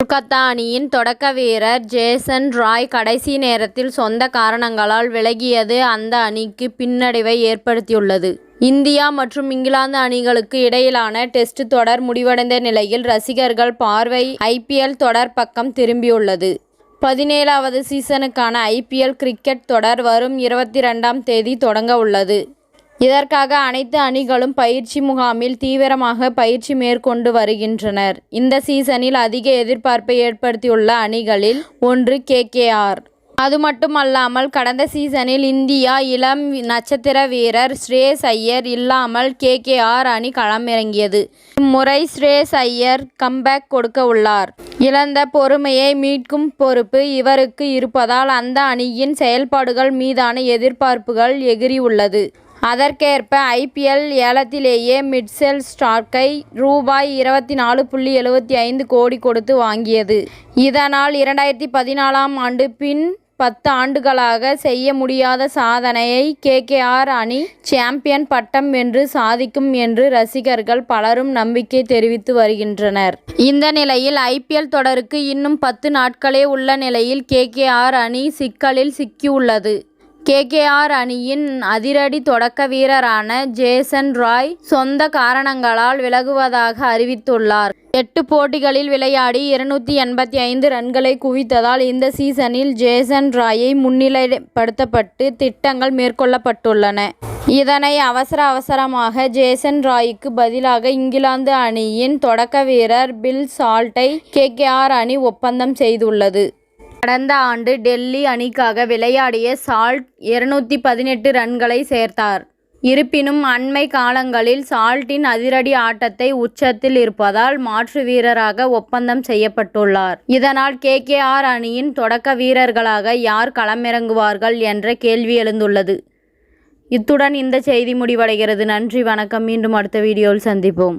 கொல்கத்தா அணியின் தொடக்க வீரர் ஜேசன் ராய் கடைசி நேரத்தில் சொந்த காரணங்களால் விலகியது அந்த அணிக்கு பின்னடைவை ஏற்படுத்தியுள்ளது. இந்தியா மற்றும் இங்கிலாந்து அணிகளுக்கு இடையிலான டெஸ்ட் தொடர் முடிவடைந்த நிலையில் ரசிகர்கள் பார்வை ஐபிஎல் தொடர் பக்கம் திரும்பியுள்ளது. பதினேழாவது சீசனுக்கான ஐபிஎல் கிரிக்கெட் தொடர் வரும் இருபத்தி ரெண்டாம் தேதி தொடங்க உள்ளது. இதற்காக அனைத்து அணிகளும் பயிற்சி முகாமில் தீவிரமாக பயிற்சி மேற்கொண்டு வருகின்றனர். இந்த சீசனில் அதிக எதிர்பார்ப்பை ஏற்படுத்தியுள்ள அணிகளில் ஒன்று கே. கே. ஆர். அதுமட்டுமல்லாமல் கடந்த சீசனில் இந்தியா இளம் நட்சத்திர வீரர் ஸ்ரேஸ் ஐயர் இல்லாமல் கே. கே. ஆர். அணி களமிறங்கியது. இம்முறை ஸ்ரேஸ் ஐயர் கம்பேக் கொடுக்க உள்ளார். இழந்த பொறுமையை மீட்கும் பொறுப்பு இவருக்கு இருப்பதால் அந்த அணியின் செயல்பாடுகள் மீதான எதிர்பார்ப்புகள் எகிறியுள்ளது. அதற்கேற்ப ஐபிஎல் ஏலத்திலேயே மிட்செல் ஸ்டார்க்கை ரூபாய் இருபத்தி நாலு புள்ளி எழுபத்தி ஐந்து கோடி கொடுத்து வாங்கியது. இதனால் இரண்டாயிரத்தி பதினாலாம் ஆண்டு பின் பத்து ஆண்டுகளாக செய்ய முடியாத சாதனையை கேகேஆர் அணி சாம்பியன் பட்டம் வென்று சாதிக்கும் என்று ரசிகர்கள் பலரும் நம்பிக்கை தெரிவித்து வருகின்றனர். இந்த நிலையில் ஐபிஎல் தொடருக்கு இன்னும் பத்து நாட்களே உள்ள நிலையில் கேகேஆர் அணி சிக்கலில் சிக்கியுள்ளது. கேகேஆர் அணியின் அதிரடி தொடக்க வீரரான ஜேசன் ராய் சொந்த காரணங்களால் விலகுவதாக அறிவித்துள்ளார். எட்டு போட்டிகளில் விளையாடி இருநூற்றி எண்பத்தி ஐந்து ரன்களை குவித்ததால் இந்த சீசனில் ஜேசன் ராயை முன்னிலைப்படுத்தப்பட்டு திட்டங்கள் மேற்கொள்ளப்பட்டுள்ளன. இதனை அவசர அவசரமாக ஜேசன் ராய்க்கு பதிலாக இங்கிலாந்து அணியின் தொடக்க வீரர் பில் சால்ட்டை கேகேஆர் அணி ஒப்பந்தம் செய்துள்ளது. கடந்த ஆண்டு டெல்லி அணிக்காக விளையாடிய சால்ட் இருநூத்தி பதினெட்டு ரன்களை சேர்த்தார். இருப்பினும் அண்மை காலங்களில் சால்ட்டின் அதிரடி ஆட்டத்தை உச்சத்தில் இருப்பதால் மாற்று வீரராக ஒப்பந்தம் செய்யப்பட்டுள்ளார். இதனால் கே. கே. ஆர். அணியின் தொடக்க வீரர்களாக யார் களமிறங்குவார்கள் என்ற கேள்வி எழுந்துள்ளது. இத்துடன் இந்த செய்தி முடிவடைகிறது. நன்றி வணக்கம் மீண்டும் அடுத்த வீடியோவில் சந்திப்போம்.